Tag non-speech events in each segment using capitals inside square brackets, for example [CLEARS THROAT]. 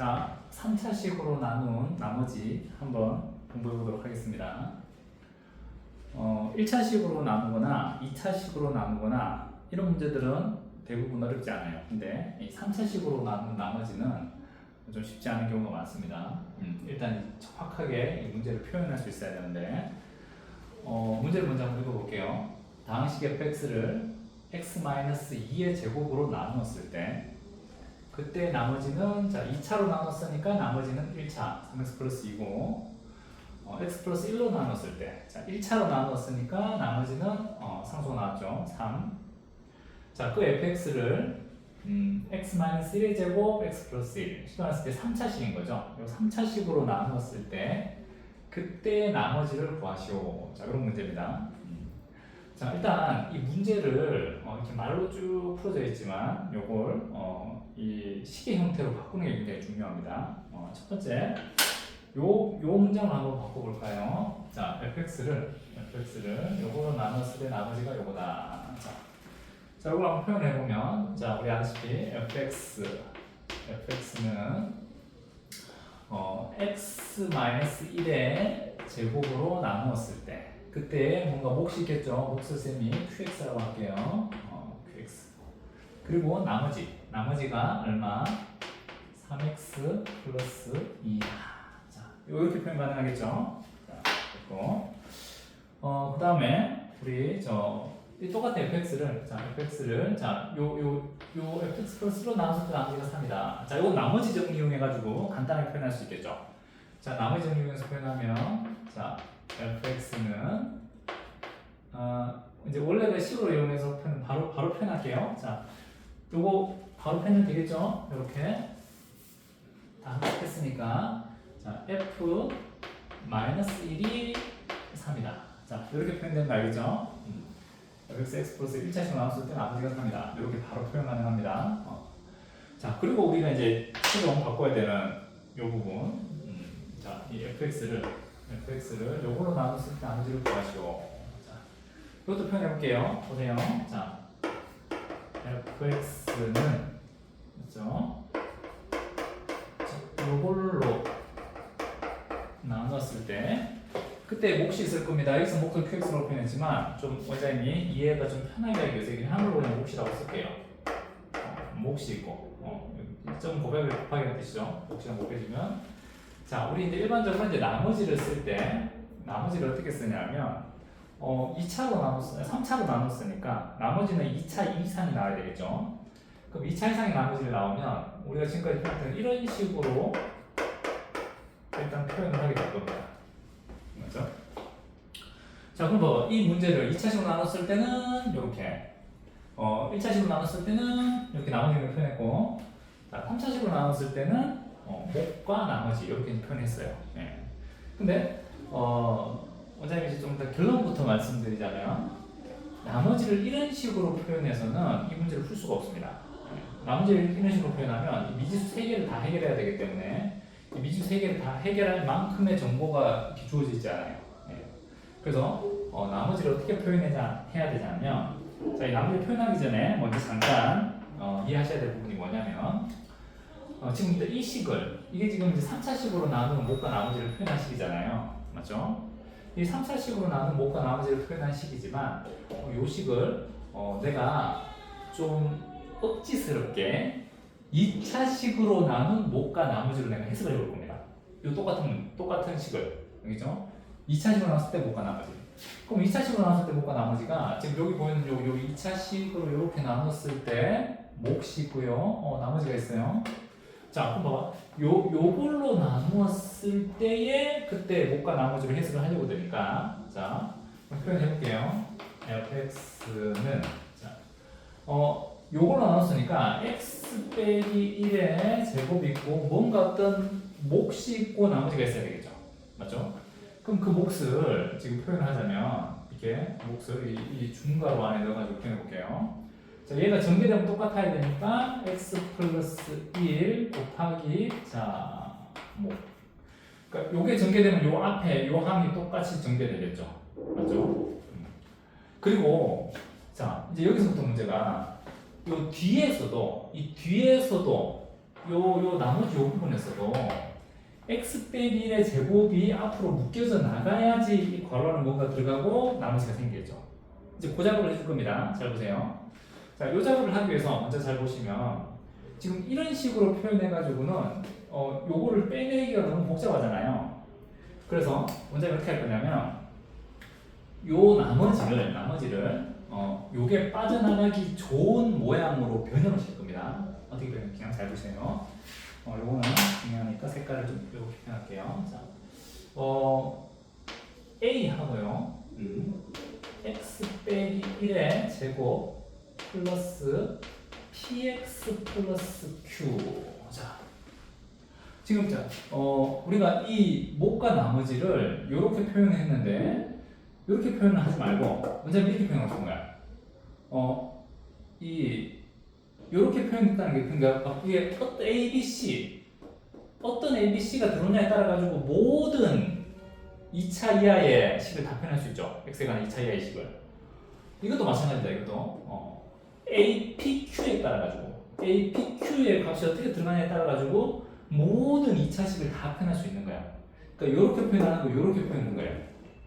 자, 3차식으로 나눈 나머지 한번 공부해 보도록 하겠습니다. 어, 1차식으로 나누거나 2차식으로 나누거나 이런 문제들은 대부분 어렵지 않아요. 근데 이 3차식으로 나눈 나머지는 좀 쉽지 않은 경우가 많습니다. 음, 일단 정확하게 이 문제를 표현할 수 있어야 되는데 어, 문제를 먼저 한번 읽어볼게요. 다항식 fx를 x-2의 제곱으로 나누었을 때 그때 나머지는 자 2차로 나눴으니까 나머지는 1차 3x 플러스 2고 어, x 플러스 1로 나눴을 때 자 1차로 나눴으니까 나머지는 어, 상수 나왔죠 3 자, 그 fx를 음, x-1의 제곱 x 플러스 1 시도했을 때 3차식인 거죠. 이 3차식으로 나누었을 때 그때 나머지를 구하시오. 자, 그런 문제입니다. 음. 자, 일단 이 문제를 어, 이렇게 말로 쭉 풀어져 있지만 요걸 어, 이 식의 형태로 바꾸는 게 굉장히 중요합니다. 어, 첫 번째 요, 요 문장을 한번 바꿔볼까요? 자, fx를 fx를 요거로 나눴을 때 나머지가 요거다. 자, 자, 이걸 한번 표현해 보면, 자, 우리 아시피 fx, fx는 어, x-1의 제곱으로 나누었을 때, 그때 뭔가 몫이 있겠죠. 몫을 셈이 qx라고 할게요. 그리고 나머지, 나머지가 얼마? 3x 플러스 2다. 자, 이렇게 표현 가능하겠죠. 자, 됐고. 어, 그 다음에 우리 저이 똑같은 fx를 자 fx를 자요요 요 fx 플러스로 나눴을 때 나머지가 3이다. 자 이거 나머지 정리 이용해 가지고 간단하게 표현할 수 있겠죠. 자 나머지 정리 이용해서 표현하면 자 fx는 어 이제 원래 그 식으로 이용해서 표현 바로 바로 표현할게요. 자 요거 바로 표현 되겠죠? 이렇게 다 했으니까 자 f 마이너스 1이 3이다. 자 이렇게 표현되는 거 알겠죠? 음. fx x 플러스 1차식 나왔을 때 나머지가 3이다. 이렇게 바로 표현 가능합니다. 어. 자, 그리고 우리가 이제 식을 바꿔야 되는 이 부분. 음, 자, 이 fx를 fx를 요걸로 나눴을 때 나머지를 구하시오. 자, 이것도 표현해 볼게요. 보세요. 자, fx는? 자, 요걸로 나눴을 때 그때 몫이 있을 겁니다. x 몫을 qx로 표현했지만 좀 원장님이 이해가 좀 편하게 하기 위해서 그냥 한글로 그냥 몫이라고 쓸게요. 어, 몫이 있고 어, 1.500을 곱하기가 뜻이죠. 몫이랑 곱해주면 자 우리 이제 일반적으로 이제 나머지를 쓸 때 나머지를 어떻게 쓰냐면 어, 2차로 나눴 3차로 나눴으니까 나머지는 2차 이상이 나와야 되겠죠. 그럼 2차 이상의 나머지를 나오면 우리가 지금까지 표현했던 이런 식으로 일단 표현을 하게 될 겁니다. 맞죠? 자, 그럼 뭐 이 문제를 2차식으로 나눴을 때는 이렇게 어, 1차식으로 나눴을 때는 이렇게 나머지를 표현했고 자, 3차식으로 나눴을 때는 어, 목과 나머지 이렇게 표현했어요. 예. 근데 어, 원장님이 이제 좀 더 결론부터 말씀드리자면 나머지를 이런 식으로 표현해서는 이 문제를 풀 수가 없습니다. 예. 나머지를 이런 식으로 표현하면 이 미지수 3개를 다 해결해야 되기 때문에 이 미지수 3개를 다 해결할 만큼의 정보가 주어져 있지 않아요. 예. 그래서 어, 나머지를 어떻게 표현해야 해야 되냐면 자, 이 나머지 표현하기 전에 먼저 잠깐 어, 이해하셔야 될 부분이 뭐냐면 어, 지금 이 식을 이게 지금 이제 3차식으로 나누는 목과 나머지를 표현한 식이잖아요. 맞죠? 이 3차식으로 나누는 목과 나머지를 표현한 식이지만 어, 이 식을 어, 내가 좀 억지스럽게 2차식으로 나눈 목과 나머지로 내가 해석을 해볼 겁니다. 이 똑같은 똑같은 식을 알겠죠? 2차식으로 나눴을 때 목과 나머지. 그럼 2차식으로 나눴을 때 목과 나머지가 지금 여기 보이는 요, 요 2차식으로 이렇게 나눴을 때 몫이고요. 어, 나머지가 있어요. 자, 그럼 봐봐. 요, 요걸로 나누었을 때에 그때 목과 나머지를 해석을 하려고 되니까. 자, 표현해볼게요. fx는, 자, 어, 요걸로 나눴으니까 x 빼기 1의 제곱이 있고 뭔가 어떤 몫이 있고 나머지가 있어야 되겠죠. 맞죠? 그럼 그 몫을 지금 표현하자면 이렇게 몫을 이, 이 중괄호 안에 넣어가지고 표현해볼게요. 자, 얘가 전개되면 똑같아야 되니까 x 플러스 1 곱하기 자, 뭐. 그러니까 요게 전개되면 요 앞에 요 항이 똑같이 전개되겠죠. 맞죠? 음. 그리고 자, 이제 여기서부터 문제가 요 뒤에서도 이 뒤에서도 요, 요 나머지 요 부분에서도 x 빼기 1의 제곱이 앞으로 묶여져 나가야지 이 괄호는 뭔가 들어가고 나머지가 생기겠죠. 이제 그 작업을 해줄 겁니다. 잘 보세요. 자, 요 작업을 하기 위해서 먼저 잘 보시면 지금 이런 식으로 표현해가지고는 어, 요거를 빼내기가 너무 복잡하잖아요. 그래서 먼저 이렇게 할 거냐면 요 나머지를 나머지를 어, 요게 빠져나가기 좋은 모양으로 변형을 시킬 겁니다. 어떻게 변형? 그냥 잘 보세요. 어, 요거는 중요하니까 색깔을 좀 이렇게 표현할게요. 자, 어, A 하고요. 음. x 빼기 1의 제곱 플러스 px 플러스 q. 자, 지금 자, 어, 우리가 이 목과 나머지를 이렇게 표현했는데 이렇게 표현을 하지 말고 먼저 이렇게 표현하고 싶은 거야. 어, 이 이렇게 표현했다는 게 그러니까 이게 어떤 A, B, C 어떤 A, B, C가 들어오냐에 따라 가지고 모든 2차 이하의 식을 다 표현할 수 있죠. x에 관한 2차 이하의 식을. 이것도 마찬가지다. 이것도 어. A, P, Q에 따라 가지고 A, P, Q의 값이 어떻게 들어가냐에 따라 가지고 모든 2차식을 다 표현할 수 있는 거야. 그러니까 이렇게 표현하는 거, 이렇게 표현하는 거예요.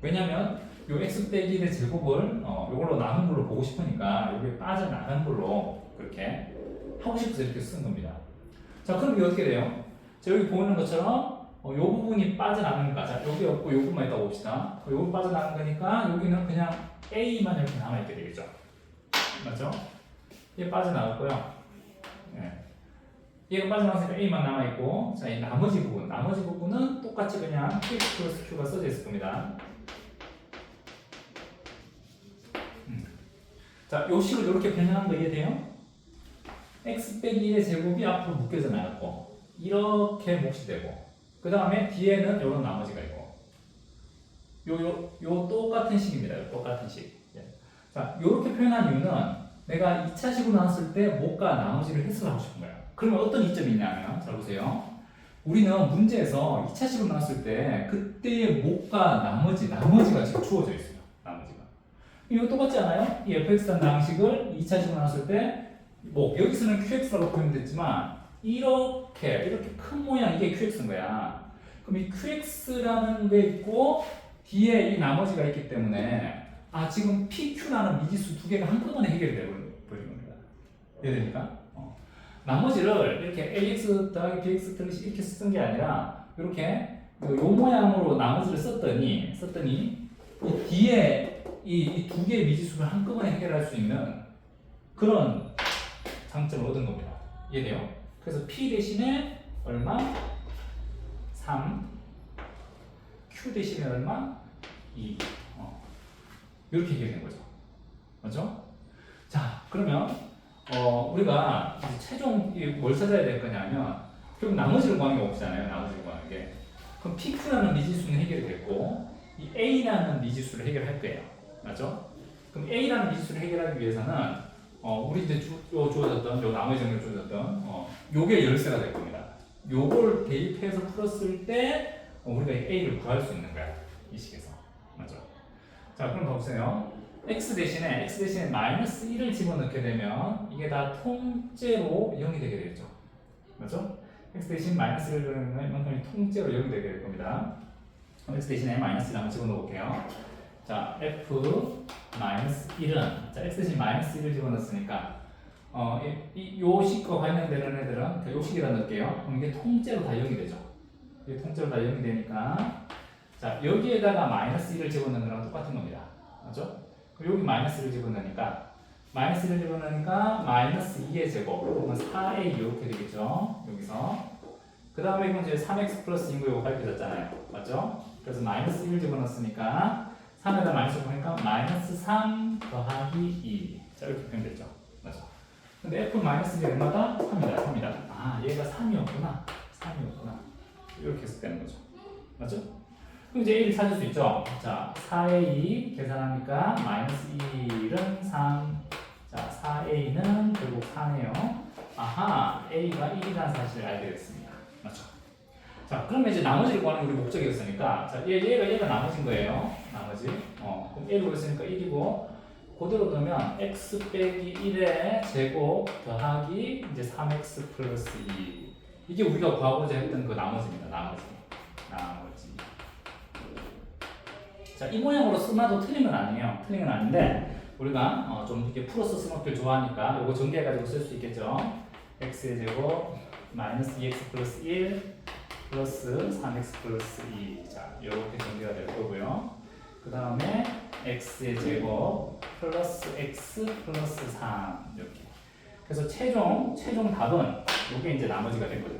왜냐면 요 x 빼기 의 제곱을 어, 요걸로 나눈 걸로 보고 싶으니까 여기 빠져나간 걸로 그렇게 하고 싶어서 이렇게 쓴 겁니다. 자, 그럼 이게 어떻게 돼요? 자, 여기 보이는 것처럼 어, 요 부분이 빠져나가니까 자, 여기 없고 요 부분만 있다고 봅시다. 요 부분 빠져나간 거니까 여기는 그냥 A만 이렇게 남아있게 되겠죠. 맞죠? 얘 빠져나갔고요. 예. 얘가 빠져나가니까 A만 남아있고 자, 이 나머지 부분, 나머지 부분은 똑같이 그냥 Q 플러스 Q가 써져 있을 겁니다. 음. 자, 요 식을 이렇게 변형한 거 이해돼요? x 빼기 1의 제곱이 앞으로 묶여져 나갔고 이렇게 몫이 되고 그 다음에 뒤에는 이런 나머지가 있고 요, 요, 요 똑같은 식입니다. 요 똑같은 식. 예. 자, 요렇게 표현한 이유는 내가 2차식으로 나왔을 때 목과 나머지를 해석하고 싶은 거예요. 그러면 어떤 이점이 있냐면 잘 보세요. 우리는 문제에서 2차식으로 나왔을 때 그때의 목과 나머지, 나머지가 지금 주어져 있어요. 나머지가. 이거 똑같지 않아요? 이 fx라는 양식을 2차식으로 나왔을 때뭐 여기서는 qx라고 표현됐지만 이렇게 이렇게 큰 모양 이게 qx인 거야. 그럼 이 qx라는 게 있고 뒤에 이 나머지가 있기 때문에 아 지금 pq라는 미지수 두 개가 한꺼번에 해결이 되버린 겁니다. 이해됩니까? 어. 나머지를 이렇게 ax 더하기 bx 등식 이렇게 쓴 게 아니라 이렇게 요 모양으로 나머지를 썼더니 썼더니 이 뒤에 이 두 개의 미지수를 한꺼번에 해결할 수 있는 그런 장점을 얻은 겁니다. 이해돼요? 그래서 P 대신에 얼마? 3 Q 대신에 얼마? 2 어. 이렇게 해결된 거죠. 맞죠? 자, 그러면 어, 우리가 최종 이뭘 찾아야 될 거냐면 그럼 나머지를 구하는 게 없잖아요. 나머지를 구하는 게. 그럼 PQ라는 미지수는 해결이 됐고 이 A라는 미지수를 해결할 거예요. 맞죠? 그럼 A라는 미지수를 해결하기 위해서는 어, 우리 이제 주어졌던 요 나머지 정렬 주어졌던 어, 요게 열쇠가 될 겁니다. 요걸 대입해서 풀었을 때 어, 우리가 이 A를 구할 수 있는 거야. 이 식에서. 자, 그럼 보세요. x 대신에 x 대신에 마이너스 1을 집어넣게 되면 이게 다 통째로 0이 되게 되겠죠. 맞죠? x 대신 마이너스 1을 넣으면 이만큼이 통째로 0이 되게 될 겁니다. x 대신에 마이너스 1을 한번 집어넣어 볼게요. 자, f 마이너스 1은 자, x 대신 마이너스 1을 집어넣었으니까 어, 이, 이, 요 식과 관련되는 애들은 그 요식이라 넣을게요. 그럼 이게 통째로 다 0이 되죠. 이게 통째로 다 0이 되니까 자, 여기에다가 마이너스 1을 집어넣는 거랑 똑같은 겁니다. 맞죠? 여기 마이너스를 집어넣으니까 마이너스를 집어넣으니까 마이너스 2의 제곱 그러면 4a 이렇게 되겠죠. 여기서 그 다음에 이건 이제 3x 플러스 2고 이거 밝혀졌잖아요. 맞죠? 그래서 마이너스 1을 집어넣었으니까 3에다 마이너스 보니까 마이너스 3 더하기 2. 자, 이렇게 표현됐죠. 맞죠? 근데 f 마이너스 1이 얼마다? 3이다. 3이다. 아, 얘가 3이었구나. 3이었구나. 이렇게 해서 되는 거죠. 맞죠? 그럼 이제 A를 찾을 수 있죠. 자, 4A 계산하니까 마이너스 1은 3. 자, 4A는 결국 4네요. 아하, A가 1이라는 사실을 알게 됐습니다. 맞죠? 자, 그러면 이제 나머지를 구하는 게 우리 목적이었으니까, 자, 얘, 얘가, 얘가 나머지인 거예요. 나머지. 어, 그럼 1을 구했으니까 1이고, 그대로 두면 x 빼기 1의 제곱 더하기 이제 3x 플러스 2. 이게 우리가 구하고자 했던 그 나머지입니다. 나머지. 나머지. 자, 이 모양으로 써놔도 틀린 건 아니에요. 틀린 건 아닌데 우리가 어, 좀 이렇게 플러스 스모길 좋아하니까 이거 전개해가지고 쓸 수 있겠죠. x의 제곱 마이너스 2x 플러스 1 플러스 3x 플러스 2. 자, 이렇게 전개가 될 거고요. 그 다음에 x의 제곱 플러스 x 플러스 3 이렇게. 그래서 최종 최종 답은 이게 이제 나머지가 되거든요.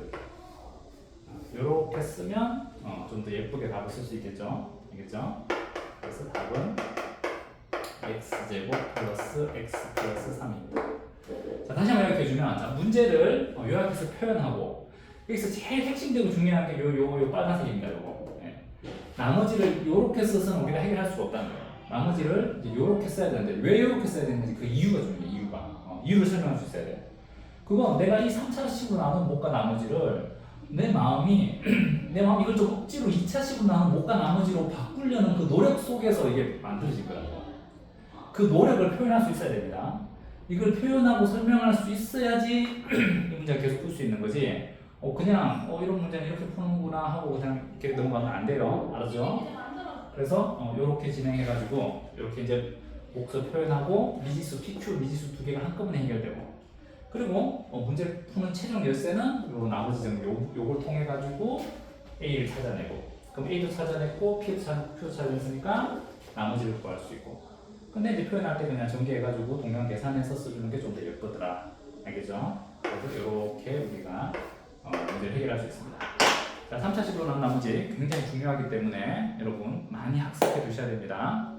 이렇게 쓰면 어, 좀 더 예쁘게 답을 쓸 수 있겠죠. 알겠죠? 그래서 답은 x 제곱 플러스 x 플러스 3입니다. 자 다시 한번 이렇게 해주면 자 문제를 어, 요약해서 표현하고 여기서 제일 핵심되고 중요한 게 요 요 요 빨간색입니다. 요거. 예. 나머지를 요렇게 써서는 우리가 해결할 수가 없다는 거예요. 나머지를 이제 요렇게 써야 되는데 왜 요렇게 써야 되는지 그 이유가 중요해요. 이유가 어, 이유를 설명할 수 있어야 돼. 그건 내가 이 3차식으로 나눈 못과 나머지를 내 마음이 [CLEARS THROAT] 내 마음 이걸 좀 억지로 2차식으로 나눈 못과 나머지로 바꾸려는 그 노력 속에서 이게 만들어질 거라고. 그 노력을 표현할 수 있어야 됩니다. 이걸 표현하고 설명할 수 있어야지 [CLEARS THROAT] 이 문제가 계속 풀 수 있는 거지. 어 그냥 어 이런 문제는 이렇게 푸는구나 하고 그냥 이렇게 넘어가면 안 돼요. 알았죠? 그래서 어, 이렇게 진행해가지고 이렇게 이제 목서 표현하고 미지수 PQ 미지수 두 개가 한꺼번에 해결되고 그리고 어, 문제 푸는 최종 열쇠는 요 나머지 요걸 통해 가지고 A를 찾아내고. 그럼 A도 찾아냈고 P도 찾, P도 찾아냈으니까 나머지를 구할 수 있고. 근데 이제 표현할 때 그냥 전개해가지고 동량 계산해서 써주는 게 좀 더 예쁘더라. 알겠죠? 그래서 이렇게 우리가 어, 문제를 해결할 수 있습니다. 자 3차식으로 난 나머지 굉장히 중요하기 때문에 여러분 많이 학습해 두셔야 됩니다